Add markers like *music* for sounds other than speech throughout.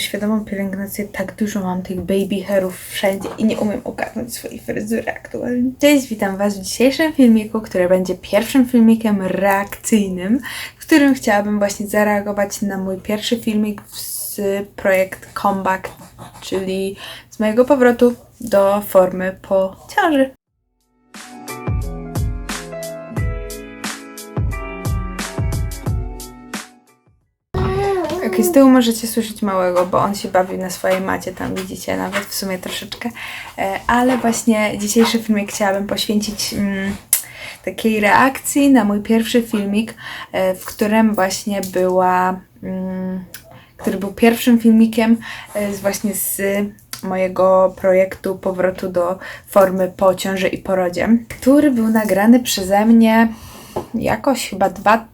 Świadomą pielęgnację, tak dużo mam tych baby hairów wszędzie i nie umiem ogarnąć swojej fryzury aktualnie. Cześć, witam Was w dzisiejszym filmiku, który będzie pierwszym filmikiem reakcyjnym, w którym chciałabym właśnie zareagować na mój pierwszy filmik z projekt Comeback, czyli z mojego powrotu do formy po ciąży. Okej, z tyłu możecie słyszeć małego, bo on się bawi na swojej macie, tam widzicie nawet w sumie troszeczkę. E, Ale właśnie dzisiejszy filmik chciałabym poświęcić mm, takiej reakcji na mój pierwszy filmik, e, w którym właśnie była, mm, który był pierwszym filmikiem e, właśnie z mojego projektu powrotu do formy po ciąży i porodzie, który był nagrany przeze mnie jakoś chyba dwa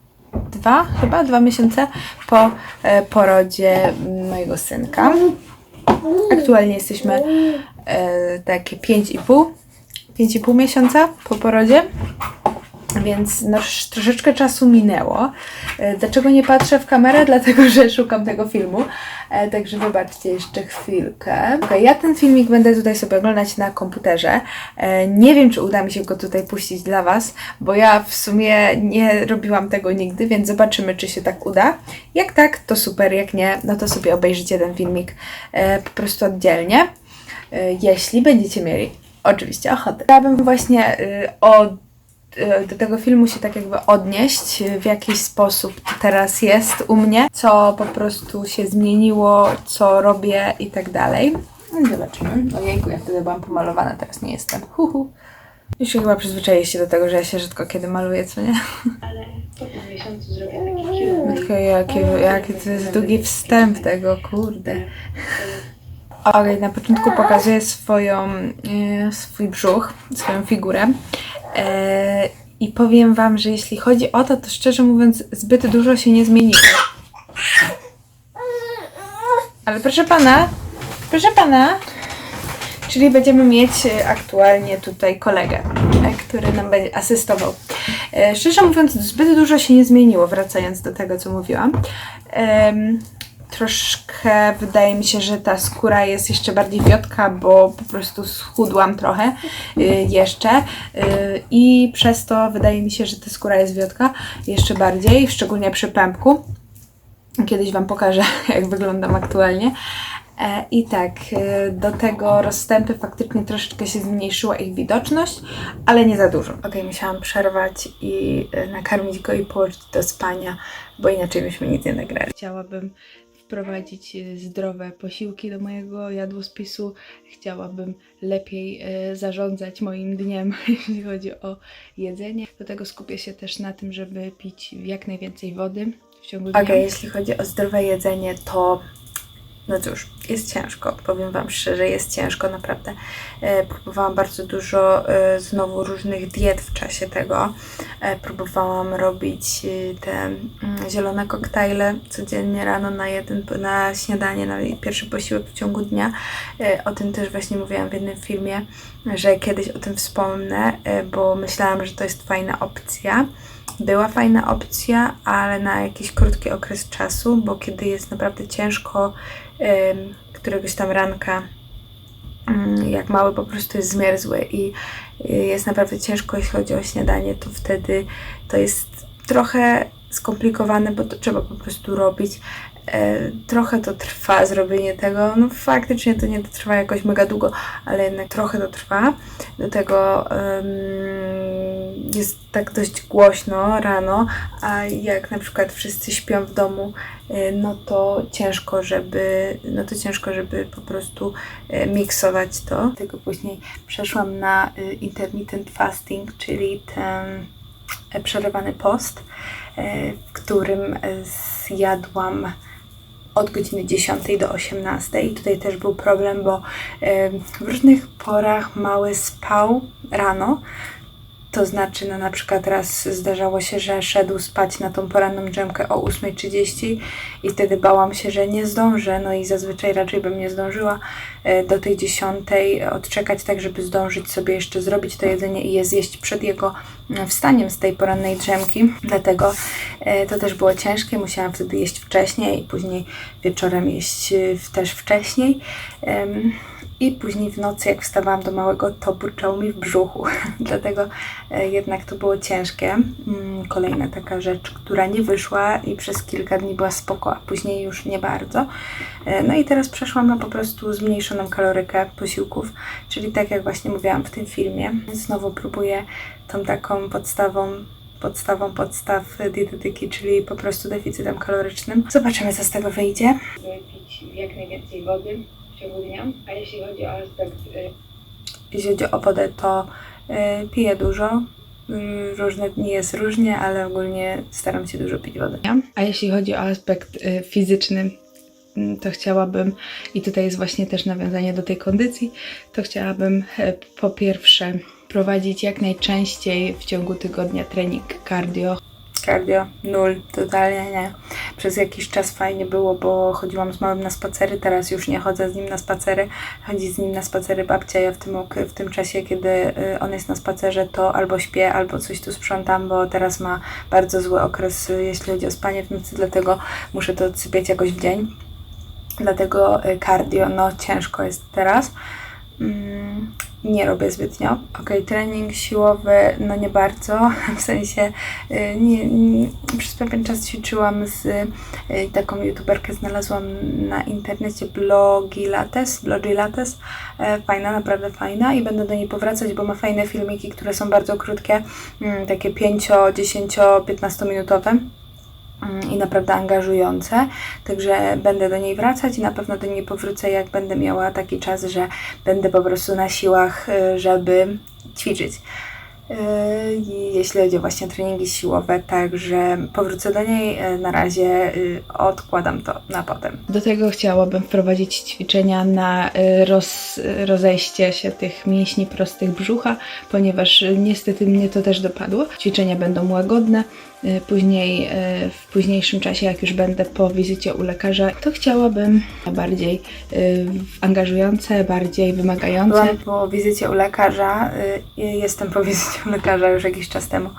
dwa, chyba dwa miesiące po e, porodzie mojego synka. Aktualnie jesteśmy e, takie 5,5 5,5 miesiąca po porodzie. Więc no, sz- troszeczkę czasu minęło. E, Dlaczego nie patrzę w kamerę? *laughs* Dlatego, że szukam tego filmu. E, Także wybaczcie jeszcze chwilkę. Ja ten filmik będę tutaj sobie oglądać na komputerze. E, Nie wiem, czy uda mi się go tutaj puścić dla Was, bo ja w sumie nie robiłam tego nigdy, więc zobaczymy, czy się tak uda. Jak tak, to super, jak nie, no to sobie obejrzycie ten filmik po prostu oddzielnie. Jeśli będziecie mieli oczywiście ochotę. Chciałabym właśnie y, y, do tego filmu się tak jakby odnieść, y, w jakiś sposób to teraz jest u mnie, co po prostu się zmieniło, co robię i tak dalej. No Zobaczymy. Ojejku, ja wtedy byłam pomalowana, teraz nie jestem. Huhu. Już się chyba przyzwyczailiście do tego, że ja się rzadko kiedy maluję, co nie? Ale po tym miesiącu zrobię taki jaki, jaki to jest długi wstęp tego, kurde. Okej, na początku pokazuję swoją, e, swój brzuch, swoją figurę. E, I powiem Wam, że jeśli chodzi o to, to szczerze mówiąc, zbyt dużo się nie zmieniło. Ale proszę Pana, proszę Pana, czyli będziemy mieć e, aktualnie tutaj kolegę, e, który nam będzie asystował. Szczerze mówiąc, zbyt dużo się nie zmieniło, wracając do tego, co mówiłam. Troszkę wydaje mi się, że ta skóra jest jeszcze bardziej wiotka, bo po prostu schudłam trochę y, jeszcze y, i przez to wydaje mi się, że ta skóra jest wiotka jeszcze bardziej, szczególnie przy pępku. Kiedyś Wam pokażę, *laughs* jak wyglądam aktualnie. E, I tak, e, do tego rozstępy faktycznie troszeczkę się zmniejszyła ich widoczność, ale nie za dużo. Okej, musiałam przerwać i nakarmić go i położyć do spania, bo inaczej byśmy nic nie nagrali. Chciałabym wprowadzić e, zdrowe posiłki do mojego jadłospisu. Chciałabym lepiej e, zarządzać moim dniem, *laughs* jeśli chodzi o jedzenie. Do tego skupię się też na tym, żeby pić jak najwięcej wody w ciągu dnia. Okej, jeśli chodzi o zdrowe jedzenie, to no cóż, jest ciężko, powiem Wam szczerze, jest ciężko naprawdę. E, próbowałam bardzo dużo e, znowu różnych diet w czasie tego. E, próbowałam robić te mm, zielone koktajle codziennie rano na jeden, na śniadanie, na pierwszy posiłek w ciągu dnia. O tym też właśnie mówiłam w jednym filmie, że kiedyś o tym wspomnę, bo myślałam, że to jest fajna opcja była fajna opcja, ale na jakiś krótki okres czasu, bo kiedy jest naprawdę ciężko któregoś tam ranka, mm, jak mały po prostu jest zmierzły i y, jest naprawdę ciężko, jeśli chodzi o śniadanie, to wtedy to jest trochę skomplikowane, bo to trzeba po prostu robić. E, trochę to trwa zrobienie tego. No faktycznie to nie trwa jakoś mega długo, ale jednak trochę to trwa. Do tego em, jest tak dość głośno rano, a jak na przykład wszyscy śpią w domu, e, no to ciężko, żeby, no to ciężko, żeby po prostu e, miksować to. Tylko później przeszłam na intermittent fasting, czyli ten przerywany post, w którym zjadłam od godziny 10 do 18 i tutaj też był problem, bo w różnych porach mały spał rano, to znaczy, no na przykład raz zdarzało się, że szedł spać na tą poranną drzemkę o 8.30 i wtedy bałam się, że nie zdążę, no i zazwyczaj raczej bym nie zdążyła e, do tej 10 odczekać tak, żeby zdążyć sobie jeszcze zrobić to jedzenie i je zjeść przed jego e, wstaniem z tej porannej drzemki. Dlatego e, to też było ciężkie, musiałam wtedy jeść wcześniej i później wieczorem jeść też wcześniej. I później w nocy, jak wstawałam do małego, to burczało mi w brzuchu. *laughs* Dlatego e, jednak to było ciężkie. Mm, Kolejna taka rzecz, która nie wyszła i przez kilka dni była spoko, a później już nie bardzo. E, No i teraz przeszłam na po prostu zmniejszoną kalorykę posiłków, czyli tak jak właśnie mówiłam w tym filmie. Znowu próbuję tą taką podstawą podstawą podstaw dietetyki, czyli po prostu deficytem kalorycznym. Zobaczymy, co z tego wyjdzie. Pić jak najwięcej wody w ciągu dnia, a jeśli chodzi o aspekt y, Jeśli chodzi o wodę, to y, piję dużo. Y, Różne dni jest różnie, ale ogólnie staram się dużo pić wody. A jeśli chodzi o aspekt y, fizyczny, mm, to chciałabym, i tutaj jest właśnie też nawiązanie do tej kondycji, to chciałabym e, po pierwsze prowadzić jak najczęściej w ciągu tygodnia trening cardio. Cardio, nul, totalnie nie. Przez jakiś czas fajnie było, bo chodziłam z małym na spacery, teraz już nie chodzę z nim na spacery. Chodzi z nim na spacery babcia, ja w tym, w tym czasie, kiedy y, on jest na spacerze, to albo śpię, albo coś tu sprzątam, bo teraz ma bardzo zły okres, y, jeśli chodzi o spanie w nocy, dlatego muszę to odsypiać jakoś w dzień. Dlatego y, cardio, no ciężko jest teraz. Nie robię zbytnio. Ok, trening siłowy, no nie bardzo. *laughs* W sensie y, nie, nie, przez pewien czas ćwiczyłam z y, taką youtuberkę, znalazłam na internecie blogi Lattes, blogi Lattes. E, Fajna, naprawdę fajna i będę do niej powracać, bo ma fajne filmiki, które są bardzo krótkie, mm, takie 5, 10, 15 minutowe i naprawdę angażujące. Także będę do niej wracać i na pewno do niej powrócę, jak będę miała taki czas, że będę po prostu na siłach, y, żeby ćwiczyć. Y, Jeśli chodzi o właśnie treningi siłowe, także powrócę do niej. Y, Na razie odkładam to na potem. Do tego chciałabym wprowadzić ćwiczenia na roz, rozejście się tych mięśni prostych brzucha, ponieważ niestety mnie to też dopadło. Ćwiczenia będą łagodne. Y, Później, y, w późniejszym czasie, jak już będę po wizycie u lekarza, to chciałabym bardziej y, angażujące, bardziej wymagające. Byłam po wizycie u lekarza, jestem po *laughs* wizycie u lekarza już jakiś czas temu.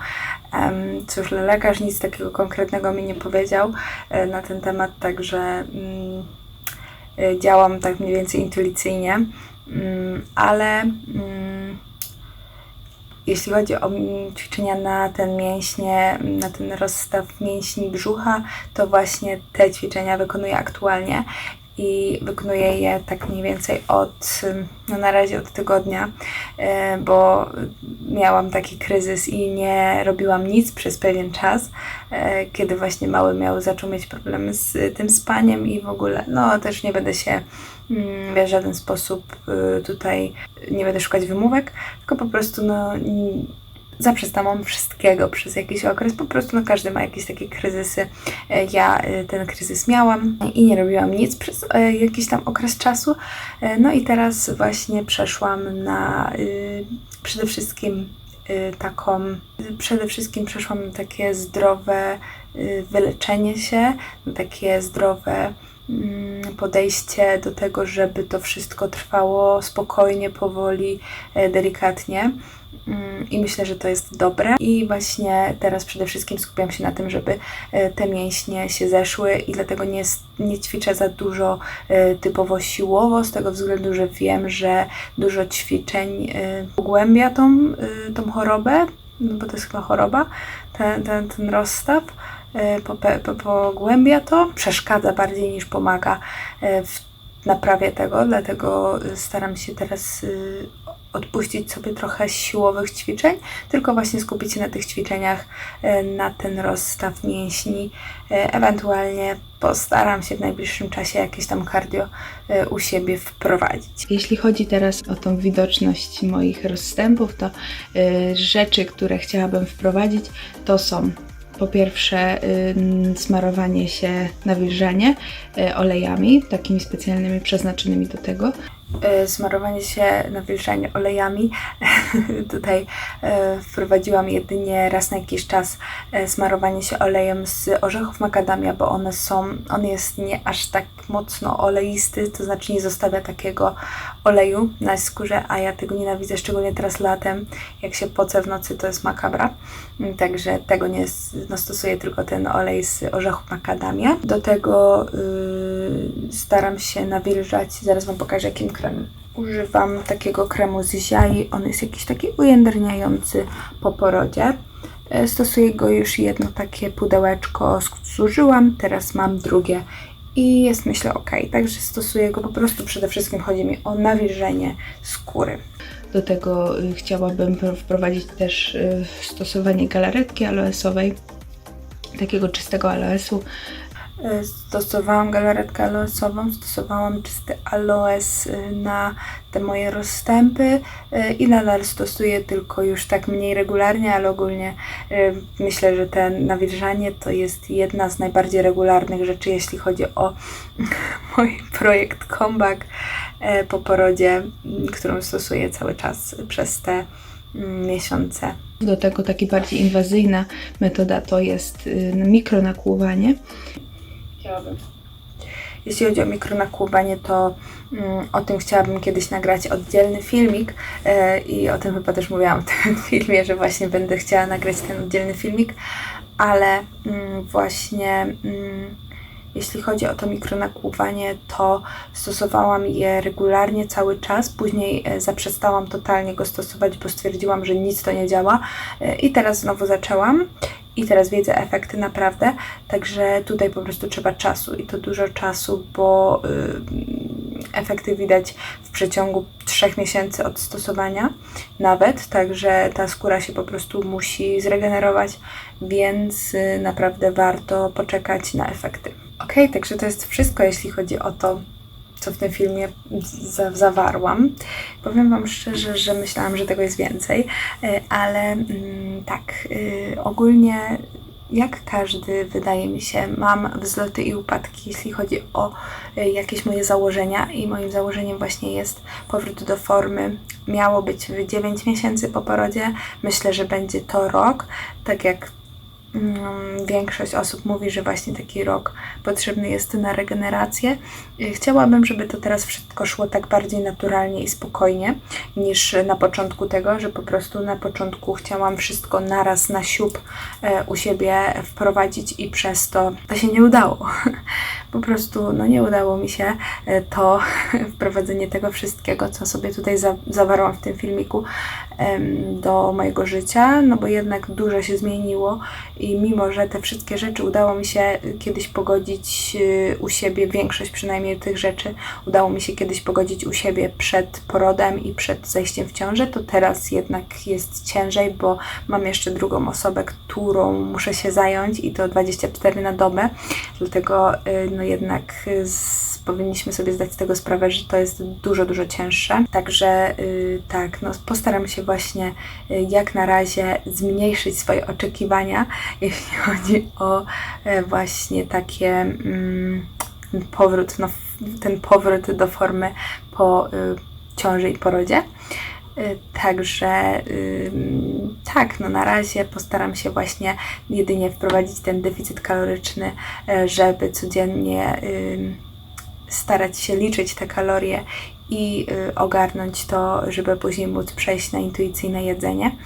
Em, Cóż, lekarz nic takiego konkretnego mi nie powiedział na ten temat, także mm, działam tak mniej więcej intuicyjnie, Mm, ale mm, jeśli chodzi o ćwiczenia na ten mięśnie, na ten rozstaw mięśni brzucha, to właśnie te ćwiczenia wykonuję aktualnie i wykonuję je tak mniej więcej od, no na razie od tygodnia, e, bo miałam taki kryzys i nie robiłam nic przez pewien czas, e, kiedy właśnie mały miał, zaczął mieć problemy z tym spaniem i w ogóle, no też nie będę się mm, w żaden sposób y, tutaj nie będę szukać wymówek, tylko po prostu no zaprzestałam wszystkiego przez jakiś okres, po prostu no każdy ma jakieś takie kryzysy. E, Ja y, ten kryzys miałam i nie robiłam nic przez e, jakiś tam okres czasu. E, No i teraz właśnie przeszłam na y, przede wszystkim y, taką, przede wszystkim przeszłam na takie zdrowe wyleczenie się, na takie zdrowe podejście do tego, żeby to wszystko trwało spokojnie, powoli, e, delikatnie. Mm, I myślę, że to jest dobre. I właśnie teraz przede wszystkim skupiam się na tym, żeby e, te mięśnie się zeszły i dlatego nie, nie ćwiczę za dużo e, typowo siłowo, z tego względu, że wiem, że dużo ćwiczeń pogłębia tą, tą chorobę, no bo to jest chyba choroba, ten, ten, ten rozstaw pogłębia to, przeszkadza bardziej niż pomaga e, w naprawie tego, dlatego staram się teraz y, odpuścić sobie trochę siłowych ćwiczeń, tylko właśnie skupić się na tych ćwiczeniach, na ten rozstaw mięśni. Ewentualnie postaram się w najbliższym czasie jakieś tam cardio u siebie wprowadzić. Jeśli chodzi teraz o tą widoczność moich rozstępów, to rzeczy, które chciałabym wprowadzić, to są po pierwsze smarowanie się nawilżanie y, olejami, takimi specjalnymi przeznaczonymi do tego. E, smarowanie się, nawilżanie olejami. *laughs* Tutaj e, wprowadziłam jedynie raz na jakiś czas e, smarowanie się olejem z orzechów makadamia, bo one są, on jest nie aż tak mocno oleisty, to znaczy nie zostawia takiego oleju na skórze, a ja tego nienawidzę, szczególnie teraz latem, jak się pocę w nocy, to jest makabra. Także tego nie no, stosuję tylko ten olej z orzechów makadamia. Do tego yy, staram się nawilżać, zaraz Wam pokażę jakim kremem. Używam takiego kremu z ziai, on jest jakiś taki ujędrniający po porodzie. E, Stosuję go już jedno takie pudełeczko, zużyłam, teraz mam drugie i jest myślę ok. Także stosuję go po prostu przede wszystkim chodzi mi o nawilżenie skóry. Do tego y, chciałabym wpro- wprowadzić też y, stosowanie galaretki aloesowej, takiego czystego aloesu. Y, Stosowałam galaretkę aloesową, stosowałam czysty aloes y, na te moje rozstępy y, i nadal stosuję tylko już tak mniej regularnie, ale ogólnie myślę, że ten nawilżanie to jest jedna z najbardziej regularnych rzeczy, jeśli chodzi o *laughs* mój projekt Comeback e, po porodzie, którą stosuję cały czas przez te miesiące. Do tego taki bardziej inwazyjna metoda to jest y, mikronakłuwanie. Chciałabym. Jeśli chodzi o mikronakłuwanie, to mm, o tym chciałabym kiedyś nagrać oddzielny filmik e, i o tym chyba też mówiłam w tym *laughs* filmie, że właśnie będę chciała nagrać ten oddzielny filmik, ale mm, właśnie mm, jeśli chodzi o to mikronakłuwanie, to stosowałam je regularnie cały czas, później e, zaprzestałam totalnie go stosować, bo stwierdziłam, że nic to nie działa e, i teraz znowu zaczęłam. I teraz widzę efekty naprawdę, także tutaj po prostu trzeba czasu i to dużo czasu, bo y, efekty widać w przeciągu trzech miesięcy od stosowania nawet, także ta skóra się po prostu musi zregenerować, więc y, naprawdę warto poczekać na efekty. Ok, także to jest wszystko, jeśli chodzi o to, co w tym filmie za- zawarłam. Powiem Wam szczerze, że myślałam, że tego jest więcej, y, ale mm, tak, y, ogólnie jak każdy, wydaje mi się, mam wzloty i upadki, jeśli chodzi o y, jakieś moje założenia i moim założeniem właśnie jest powrót do formy. Miało być w 9 miesięcy po porodzie, myślę, że będzie to rok, tak jak większość osób mówi, że właśnie taki rok potrzebny jest na regenerację. Y, Chciałabym, żeby to teraz wszystko szło tak bardziej naturalnie i spokojnie niż na początku tego, że po prostu na początku chciałam wszystko naraz na siup e, u siebie wprowadzić i przez to to się nie udało. *laughs* Po prostu no nie udało mi się e, to *laughs* wprowadzenie tego wszystkiego, co sobie tutaj za, zawarłam w tym filmiku do mojego życia, no bo jednak dużo się zmieniło i mimo, że te wszystkie rzeczy udało mi się kiedyś pogodzić y, u siebie, większość przynajmniej tych rzeczy udało mi się kiedyś pogodzić u siebie przed porodem i przed zajściem w ciążę, to teraz jednak jest ciężej, bo mam jeszcze drugą osobę, którą muszę się zająć i to 24 na dobę, dlatego y, no jednak z, powinniśmy sobie zdać z tego sprawę, że to jest dużo, dużo cięższe. Także y, tak, no postaram się właśnie y, jak na razie zmniejszyć swoje oczekiwania, *laughs* jeśli chodzi o e, właśnie takie mm, powrót, no, ten powrót do formy po y, ciąży i porodzie. Także tak, no na razie postaram się właśnie jedynie wprowadzić ten deficyt kaloryczny, e, żeby codziennie starać się liczyć te kalorie i y, ogarnąć to, żeby później móc przejść na intuicyjne jedzenie.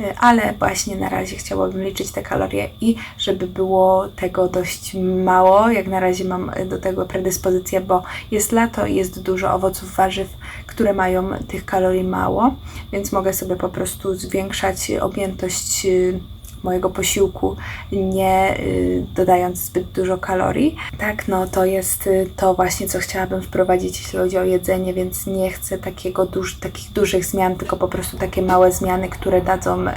Y, Ale właśnie na razie chciałabym liczyć te kalorie i żeby było tego dość mało. Jak na razie mam y, do tego predyspozycję, bo jest lato i jest dużo owoców, warzyw, które mają tych kalorii mało, więc mogę sobie po prostu zwiększać objętość mojego posiłku, nie y, dodając zbyt dużo kalorii. Tak, no to jest y, to właśnie, co chciałabym wprowadzić, jeśli chodzi o jedzenie, więc nie chcę takiego duż, takich dużych zmian, tylko po prostu takie małe zmiany, które dadzą y,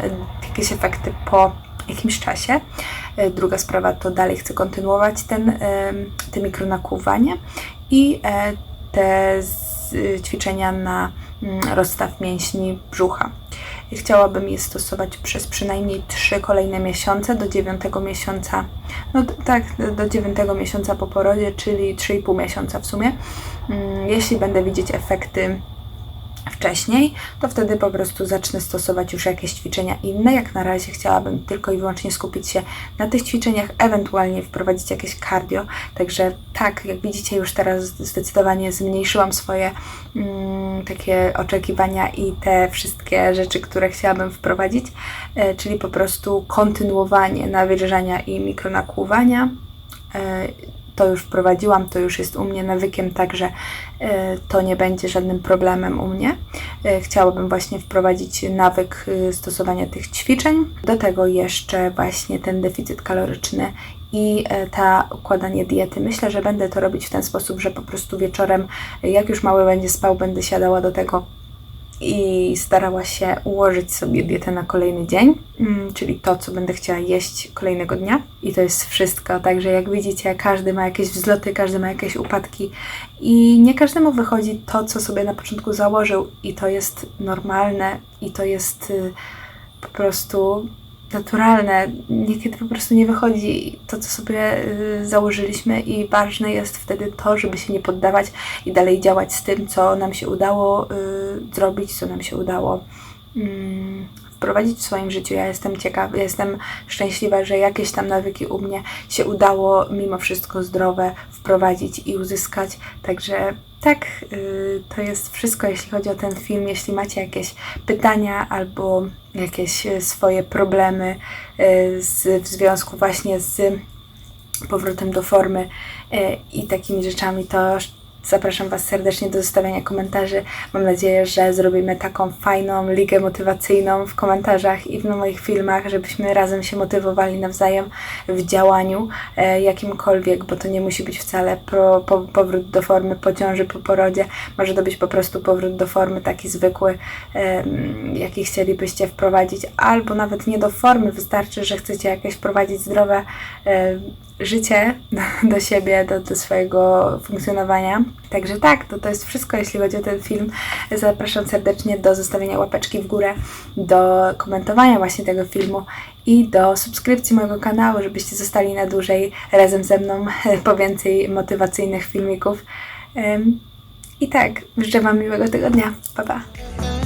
jakieś efekty po jakimś czasie. Druga sprawa to dalej chcę kontynuować ten, te mikronakłuwanie i te ćwiczenia na mm, rozstaw mięśni brzucha. Chciałabym je stosować przez przynajmniej 3 kolejne miesiące do 9 miesiąca, no tak, do- do 9 miesiąca po porodzie, czyli 3,5 miesiąca w sumie. Mm, Jeśli będę widzieć efekty wcześniej, to wtedy po prostu zacznę stosować już jakieś ćwiczenia inne. Jak na razie chciałabym tylko i wyłącznie skupić się na tych ćwiczeniach, ewentualnie wprowadzić jakieś cardio. Także tak, jak widzicie, już teraz zdecydowanie zmniejszyłam swoje mm, takie oczekiwania i te wszystkie rzeczy, które chciałabym wprowadzić, e, czyli po prostu kontynuowanie nawilżania i mikronakłuwania. E, to już wprowadziłam, to już jest u mnie nawykiem, także e, to nie będzie żadnym problemem u mnie. E, Chciałabym właśnie wprowadzić nawyk e, stosowania tych ćwiczeń. Do tego jeszcze właśnie ten deficyt kaloryczny i ta układanie diety. Myślę, że będę to robić w ten sposób, że po prostu wieczorem, jak już mały będzie spał, będę siadała do tego i starała się ułożyć sobie dietę na kolejny dzień, mm, czyli to, co będę chciała jeść kolejnego dnia. I to jest wszystko. Także jak widzicie, każdy ma jakieś wzloty, każdy ma jakieś upadki i nie każdemu wychodzi to, co sobie na początku założył, i to jest normalne, i to jest y, po prostu naturalne. Niekiedy po prostu nie wychodzi to, co sobie y, założyliśmy, i ważne jest wtedy to, żeby się nie poddawać i dalej działać z tym, co nam się udało y, zrobić, co nam się udało mm, wprowadzić w swoim życiu. Ja jestem ciekawa, jestem szczęśliwa, że jakieś tam nawyki u mnie się udało mimo wszystko zdrowe wprowadzić i uzyskać. Także tak, y, to jest wszystko, jeśli chodzi o ten film. Jeśli macie jakieś pytania albo jakieś y, swoje problemy y, z, w związku właśnie z powrotem do formy y, i takimi rzeczami, to zapraszam Was serdecznie do zostawiania komentarzy. Mam nadzieję, że zrobimy taką fajną ligę motywacyjną w komentarzach i w moich filmach, żebyśmy razem się motywowali nawzajem w działaniu e, jakimkolwiek, bo to nie musi być wcale pro, po, powrót do formy po ciąży, po porodzie. Może to być po prostu powrót do formy taki zwykły, em, jaki chcielibyście wprowadzić, albo nawet nie do formy, wystarczy, że chcecie jakieś wprowadzić zdrowe e, życie do, *laughs* do siebie, do, do swojego funkcjonowania. Także tak, to, to jest wszystko, jeśli chodzi o ten film. Zapraszam serdecznie do zostawienia łapeczki w górę, do komentowania właśnie tego filmu i do subskrypcji mojego kanału, żebyście zostali na dłużej razem ze mną *laughs* po więcej motywacyjnych filmików. I tak, życzę Wam miłego tygodnia. Pa, pa.